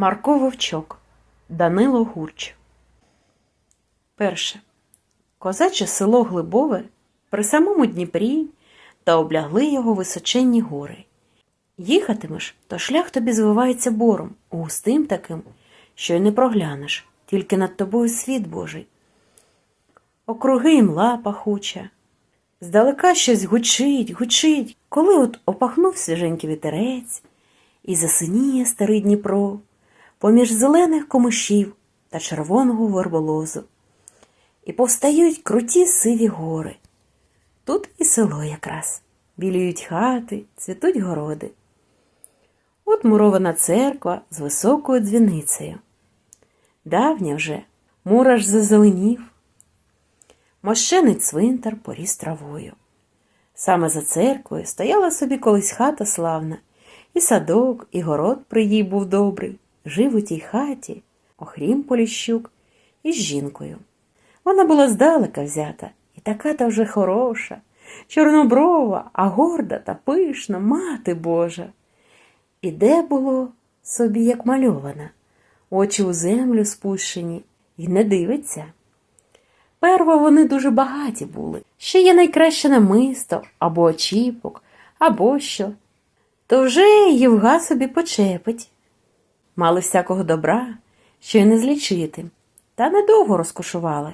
Марко Вовчок Данило Гурч. Перше. Козаче село Глибове при самому Дніпрі та облягли його височенні гори. Їхатимеш, то шлях тобі звивається бором, густим таким, що й не проглянеш, тільки над тобою світ Божий. Округи й мла пахуча. Здалека щось гучить, гучить, коли от опахнув свіженький вітерець, і засиніє старий Дніпро поміж зелених комишів та червоного верболозу. І повстають круті сиві гори. Тут і село якраз. Біліють хати, цвітуть городи. От мурована церква з високою дзвіницею. Давня вже мураш зазеленів. Мощений цвинтар поріс травою. Саме за церквою стояла собі колись хата славна, і садок, і город при їй був добрий. Жив у тій хаті Охрім Поліщук із жінкою. Вона була здалека взята, і така та вже хороша, чорноброва, а горда та пишна, мати Божа. І де було собі, як мальована, очі у землю спущені, і не дивиться. Перво вони дуже багаті були, ще є найкраще намисто, або очіпок, або що. То вже Євга собі почепить. Мали всякого добра, що й не злічити, та недовго розкошували.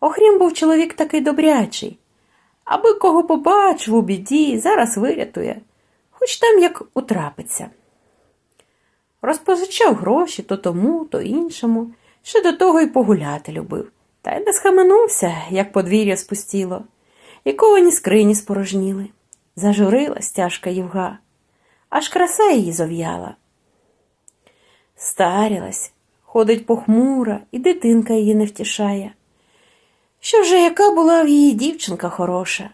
Охрім був чоловік такий добрячий, аби кого побачив у біді, зараз вирятує, хоч там як утрапиться. Розпозичав гроші то тому, то іншому, ще до того й погуляти любив, та й не схаменувся, як подвір'я спустіло, і ковані скрині спорожніли. Зажурилась тяжка Євга, аж краса її зов'яла. Старілась, ходить похмура, і дитинка її не втішає. Що вже яка була в її дівчинка хороша?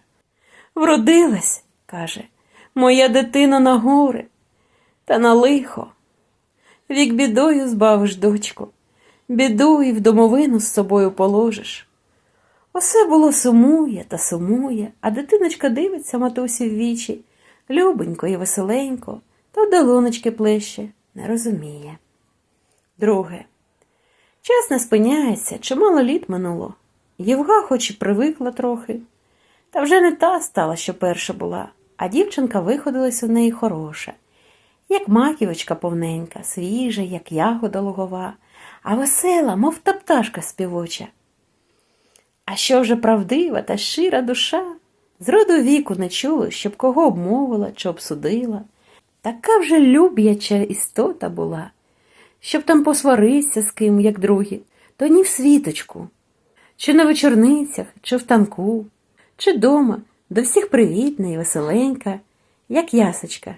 Вродилась, каже, моя дитина на горе, та на лихо. Вік бідою збавиш, дочку, біду і в домовину з собою положиш. Усе було сумує та сумує, а дитиночка дивиться матусі в вічі, любенько і веселенько, та долоночки плеще, не розуміє. Друге. Час не спиняється, чимало літ минуло. Євга хоч і привикла трохи, та вже не та стала, що перша була, а дівчинка виходилась у неї хороша, як маківочка повненька, свіжа, як ягода лугова, а весела, мов та пташка співоча. А що вже правдива та щира душа, з роду віку не чули, щоб кого обмовила чи обсудила. Така вже люб'яча істота була, щоб там посваритися з ким, як другі, то ні в світочку, чи на вечорницях, чи в танку, чи дома, до всіх привітна і веселенька, як ясочка.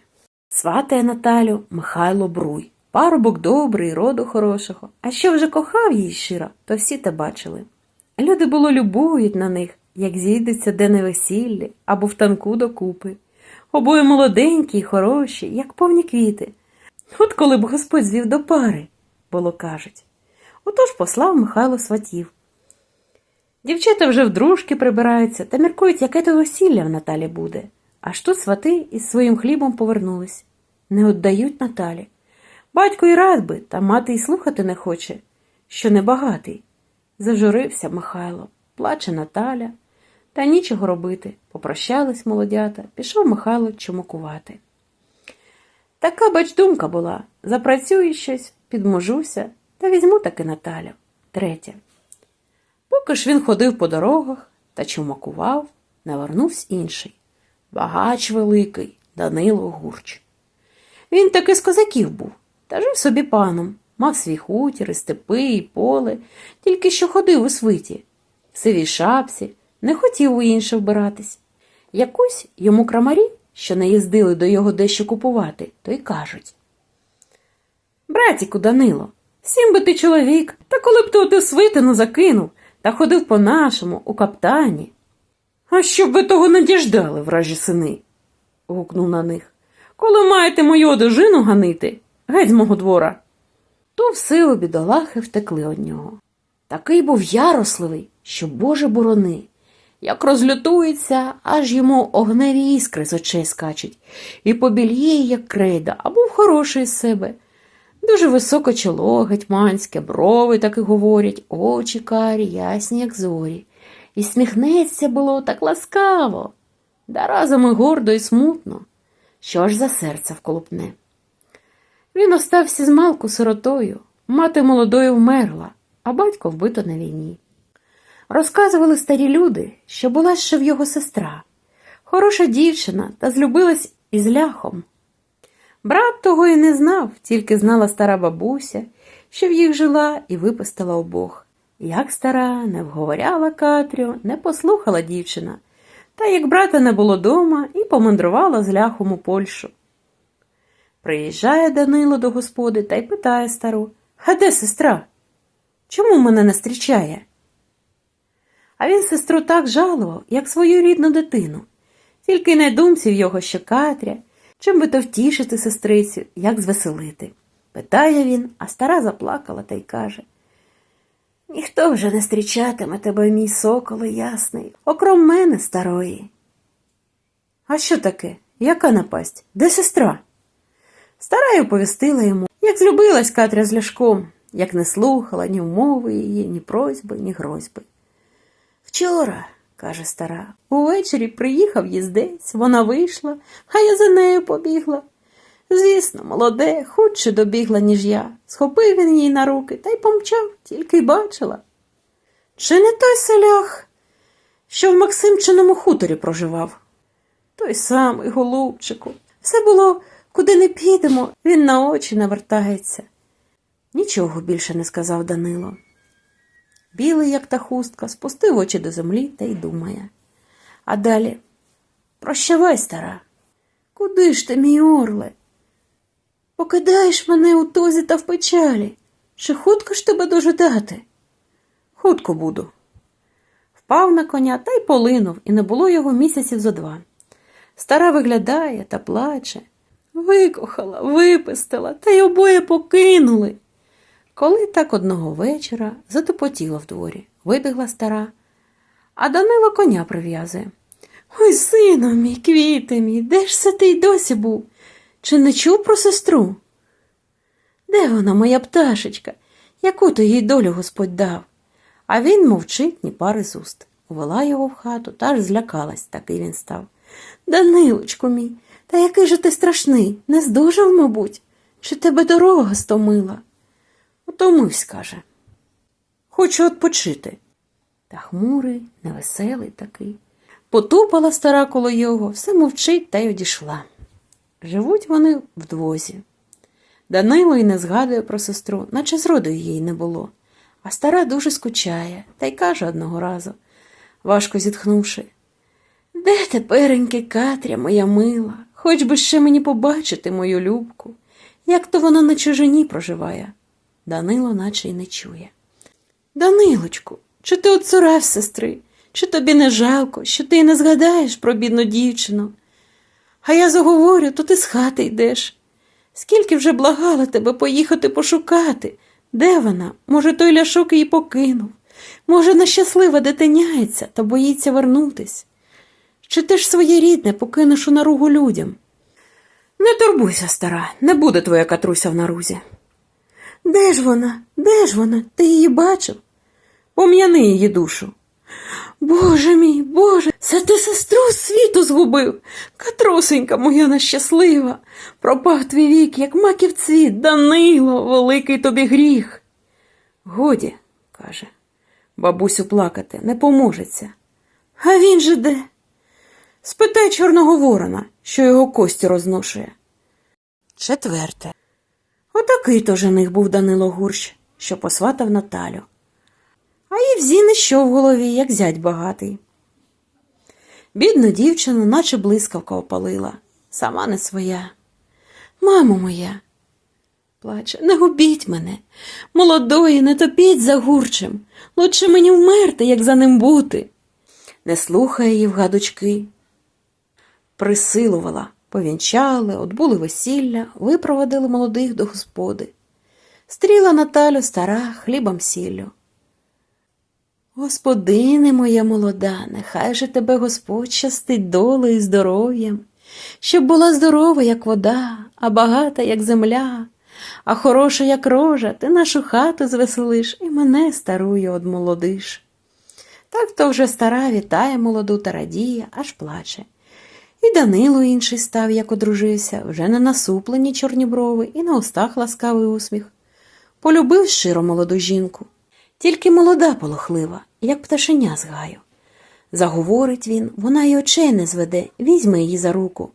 Сватає Наталю Михайло Бруй, парубок добрий, роду хорошого, а що вже кохав її щиро, то всі те бачили. Люди було любують на них, як зійдуться де на весіллі або в танку докупи. Обоє молоденькі й хороші, як повні квіти. От коли б Господь звів до пари, було кажуть. Отож послав Михайло сватів. Дівчата вже вдружки прибираються та міркують, яке то весілля в Наталі буде. Аж тут свати із своїм хлібом повернулись. Не отдають Наталі. Батько й рад би, та мати й слухати не хоче, що небагатий. Зажурився Михайло, плаче Наталя. Та нічого робити. Попрощались молодята, пішов Михайло чумакувати. Така бач думка була запрацюю щось, підможуся та візьму таки Наталю. Третє. Поки ж він ходив по дорогах та чумакував, навернувся інший. Багач великий Данило Гурч. Він таки з козаків був, та жив собі паном, мав свій хутір, і степи, і поле, тільки що ходив у свиті, в сивій шапці, не хотів у інше вбиратись. Якусь йому крамарі, що не їздили до його дещо купувати, то й кажуть. Братіку Данило, сім би ти чоловік, та коли б ти оту свитину закинув та ходив по-нашому, у каптані. А щоб ви того не діждали, вражі сини, гукнув на них. Коли маєте мою одежину ганити, геть з мого двора. То в силу бідолахи втекли од нього. Такий був яросливий, що Боже борони. Як розлютується, аж йому огневі іскри з очей скачуть, і побіліє, як крейда, а був хороший з себе. Дуже високо чоло, гетьманське, брови так і говорять, очі карі, ясні, як зорі. І сміхнеться було так ласкаво, да разом і гордо, і смутно, що аж за серце вколупне. Він остався з малку сиротою, мати молодою вмерла, а батько вбито на війні. Розказували старі люди, що була ще в його сестра, хороша дівчина та злюбилась із ляхом. Брат того і не знав, тільки знала стара бабуся, що в їх жила і випустила обох. Як стара, не вговоряла Катрю, не послухала дівчина, та як брата не було дома і помандрувала з ляхом у Польщу. Приїжджає Данило до господи та й питає стару А де сестра? Чому мене не зустрічає? А він сестру так жалував, як свою рідну дитину. Тільки й на думці в його, що Катря, чим би то втішити сестрицю, як звеселити. Питає він, а стара заплакала та й каже Ніхто вже не зустрічатиме тебе, мій соколо ясний, окрім мене старої. А що таке? Яка напасть? Де сестра? Стара й оповістила йому, як злюбилась Катря з Ляшком, як не слухала ні умови її, ні просьби, ні грозьби. Вчора, каже стара, увечері приїхав їздець, вона вийшла, а я за нею побігла. Звісно, молоде, худше добігла, ніж я. Схопив він її на руки та й помчав, тільки й бачила. Чи не той селях, що в Максимчиному хуторі проживав? Той самий, голубчику. Все було, куди не підемо, він на очі навертається. Нічого більше не сказав Данило. Білий, як та хустка, спустив очі до землі та й думає. А далі прощавай, стара. Куди ж ти, мій орле? Покидаєш мене у тозі та в печалі. Чи хутко ж тебе дожидати? Хутко буду. Впав на коня та й полинув, і не було його місяців зо два. Стара виглядає та плаче. Викохала, випистила, та й обоє покинули. Коли так одного вечора затопотіло в дворі, вибігла стара, а Данило коня прив'язує. Ой, сину мій, квіти мій, де ж це ти й досі був? Чи не чув про сестру? Де вона, моя пташечка, яку то їй долю Господь дав? А він мовчить ні пари з уст. Увела його в хату та аж злякалась, такий він став. Данилочку мій, та який же ти страшний, не здужав, мабуть, чи тебе дорога стомила? Утомивсь, каже. Хочу відпочити. Та хмурий, невеселий такий. Потупала стара коло його, все мовчить та й одійшла. Живуть вони вдвозі. Данило й не згадує про сестру, наче зроду її не було. А стара дуже скучає та й каже одного разу, важко зітхнувши. Де тепереньки Катря, моя мила, хоч би ще мені побачити мою любку, як то вона на чужині проживає. Данило наче й не чує. Данилочку, чи ти оцурав сестри, чи тобі не жалко, що ти не згадаєш про бідну дівчину? А я заговорю, то ти з хати йдеш. Скільки вже благала тебе поїхати пошукати? Де вона? Може, той ляшок її покинув? Може, нещаслива дитиняється та боїться вернутись? Чи ти ж своє рідне покинеш у наругу людям? Не турбуйся, стара, не буде твоя катруся в нарузі. Де ж вона? Де ж вона? Ти її бачив? Пом'яни її душу. Боже мій, Боже, це ти сестру світу згубив. Катрусенька моя нещаслива. Пропав твій вік, як маків цвіт, Данило, великий тобі гріх. Годі, каже, бабусю плакати не поможеться. А він же де? Спитай Чорного Ворона, що його кості розношує. Четверте. Отакий то жених був Данило Гурщ, що посватав Наталю. А і в Зіни що в голові, як зять багатий. Бідну дівчину, наче блискавка опалила, сама не своя. Мамо моя, плаче, не губіть мене, молодої, не топіть за гурчем, лучше мені вмерти, як за ним бути. Не слухає її вгадочки. Присилувала, повінчали, отбули весілля, випроводили молодих до господи. Стріла Наталю стара хлібом сіллю. Господине моя молода, нехай же тебе Господь щастить долею і здоров'ям, щоб була здорова, як вода, а багата, як земля, А хороша, як рожа, ти нашу хату звеселиш і мене старую одмолодиш. Так то вже стара вітає молоду та радіє, аж плаче. І Данило інший став, як одружився, вже не насуплені чорні брови і на устах ласкавий усміх. Полюбив щиро молоду жінку, тільки молода полохлива, як пташеня з гаю. Заговорить він, вона й очей не зведе, візьме її за руку.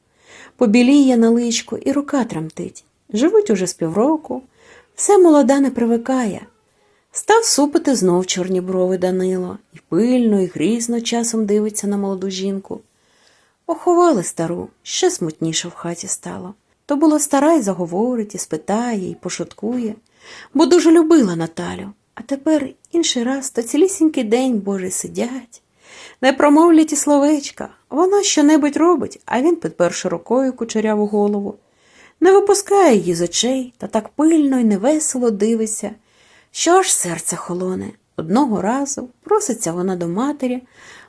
Побіліє на личку і рука тремтить. Живуть уже з півроку, все молода не привикає. Став супити знов чорні брови Данило, і пильно, і грізно часом дивиться на молоду жінку. Поховали стару, ще смутніше в хаті стало. То була стара й заговорить, і спитає, і пошуткує, бо дуже любила Наталю. А тепер інший раз то цілісінький день Божий сидять. Не промовлять і словечка, вона щонебудь робить, а він, підперши рукою кучеряву голову, не випускає її з очей та так пильно й невесело дивиться, що аж серце холоне. Одного разу проситься вона до матері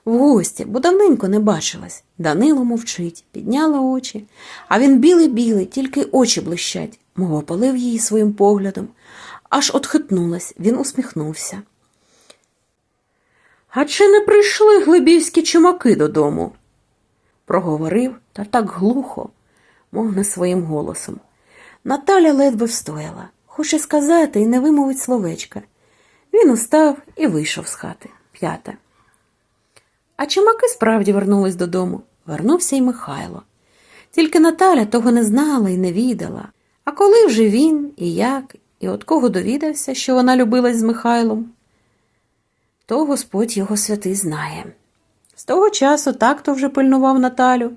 в гості, бо давненько не бачилась. Данило мовчить, підняла очі, а він білий-білий, тільки очі блищать, мов опалив її своїм поглядом, аж отхитнулась, він усміхнувся. А чи не прийшли глибівські чумаки додому? проговорив та так глухо, мов не своїм голосом. Наталя ледве встояла, хоче сказати і не вимовить словечка. Він устав і вийшов з хати. П'яте. А чумаки справді вернулись додому. Вернувся й Михайло. Тільки Наталя того не знала і не відала. А коли вже він і як, і от кого довідався, що вона любилась з Михайлом, то Господь його святий знає. З того часу так то вже пильнував Наталю,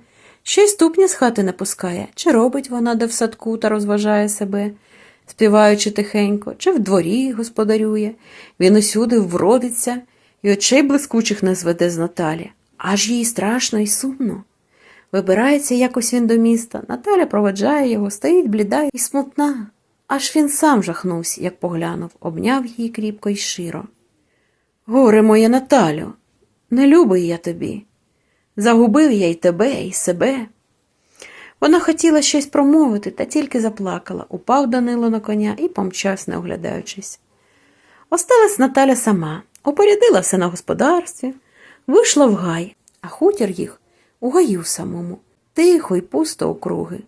що й ступня з хати не пускає, чи робить вона де в садку та розважає себе, співаючи тихенько, чи в дворі господарює, він усюди вродиться і очей блискучих не зведе з Наталі, аж їй страшно і сумно. Вибирається якось він до міста, Наталя проведжає його, стоїть бліда і смутна. Аж він сам жахнувся, як поглянув, обняв її кріпко й широ. Горе моє Наталю, не любий я тобі. Загубив я й тебе, і себе. Вона хотіла щось промовити, та тільки заплакала, упав Данило на коня і помчався, не оглядаючись. Осталась Наталя сама, опорядила все на господарстві, вийшла в гай, а хутір їх у гаю самому, тихо й пусто округи.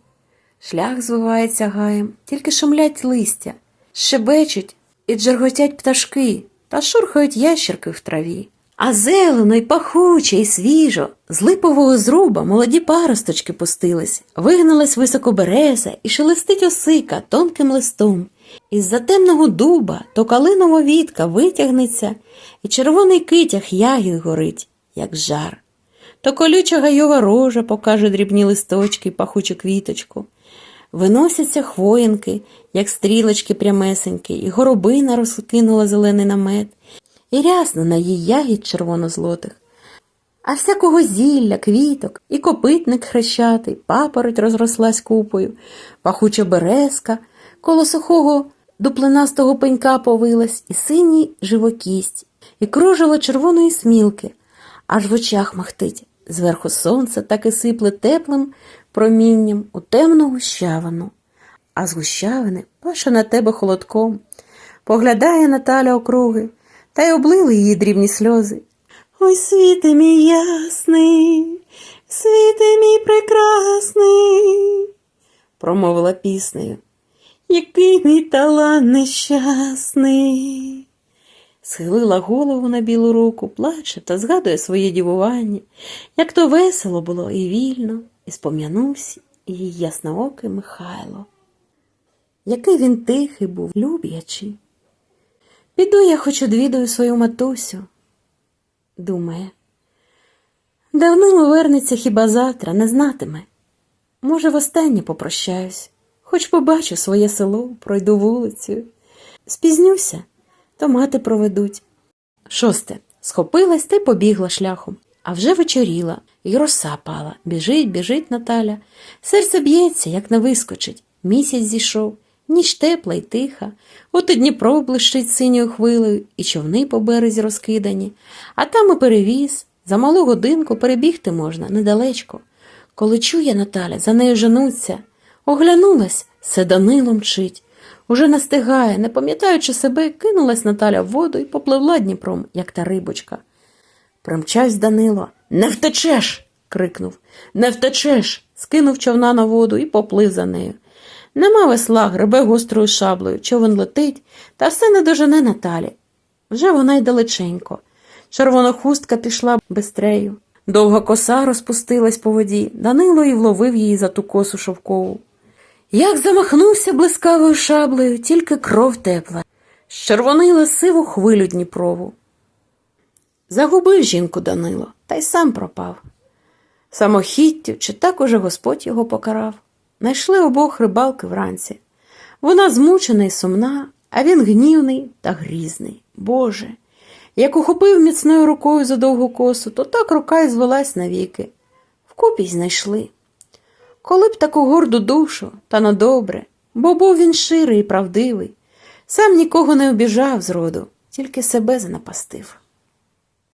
Шлях звивається гаєм, тільки шумлять листя, щебечуть і джерготять пташки та шурхають ящерки в траві. А зелено й пахуче, й свіжо, з липового зруба молоді паросточки пустились, вигналась високо береза і шелестить осика тонким листом. Із-за темного дуба то калинова вітка витягнеться, і червоний китяг ягід горить, як жар. То колюча гайова рожа покаже дрібні листочки й пахучу квіточку. Виносяться хвоїнки, як стрілочки прямесенькі, і горобина розкинула зелений намет, і рясно на їй ягід червоно-злотих. А всякого зілля, квіток, і копитник хрещатий, папороть розрослась купою, пахуча березка, коло сухого дуплинастого пенька повилась, і синій живокість, і кружево червоної смілки, аж в очах махтить. Зверху сонце так і сипле теплим промінням у темну гущавину, а з гущавини паше на тебе холодком. Поглядає Наталя округи, та й облили її дрібні сльози. Ой, світе мій ясний, світе мій прекрасний, промовила піснею. Який мій талант нещасний. Схилила голову на білу руку, плаче та згадує своє дівування, як то весело було і вільно, і спом'янувся її ясноокий Михайло. Який він тихий був, люблячий. Піду я хоч одвідаю свою матусю, думає. Давнило вернеться хіба завтра, не знатиме. Може, востаннє попрощаюсь, хоч побачу своє село, пройду вулицею. Спізнюся, то мати проведуть. Шосте. Схопилась та й побігла шляхом, а вже вечоріла, і роса пала. Біжить, біжить Наталя. Серце б'ється, як не вискочить. Місяць зійшов, ніч тепла й тиха. От і Дніпро блищить синьою хвилею, і човни по березі розкидані, а там і перевіз. За малу годинку перебігти можна недалечко. Коли чує Наталя, за нею женуться. Оглянулась, все Данило мчить. Уже настигає, не пам'ятаючи себе, кинулась Наталя в воду і попливла Дніпром, як та рибочка. Примчавсь Данило. Не втечеш. крикнув. Не втечеш. скинув човна на воду і поплив за нею. Нема весла, гребе гострою шаблею, човен летить, та все не дожене Наталі. Вже вона й далеченько. Червона хустка пішла бистрею. Довга коса розпустилась по воді, Данило і вловив її за ту косу шовкову. Як замахнувся блискавою шаблею, тільки кров тепла, щервонила сиву хвилю Дніпрову. Загубив жінку Данило, та й сам пропав. Самохіттю, чи так уже Господь його покарав. Найшли обох рибалки вранці. Вона змучена і сумна, а він гнівний та грізний. Боже, як ухопив міцною рукою за довгу косу, то так рука й звелась навіки. Вкупі й знайшли. Коли б таку горду душу, та на добре, бо був він ширий і правдивий, сам нікого не обіжав зроду, тільки себе занапастив.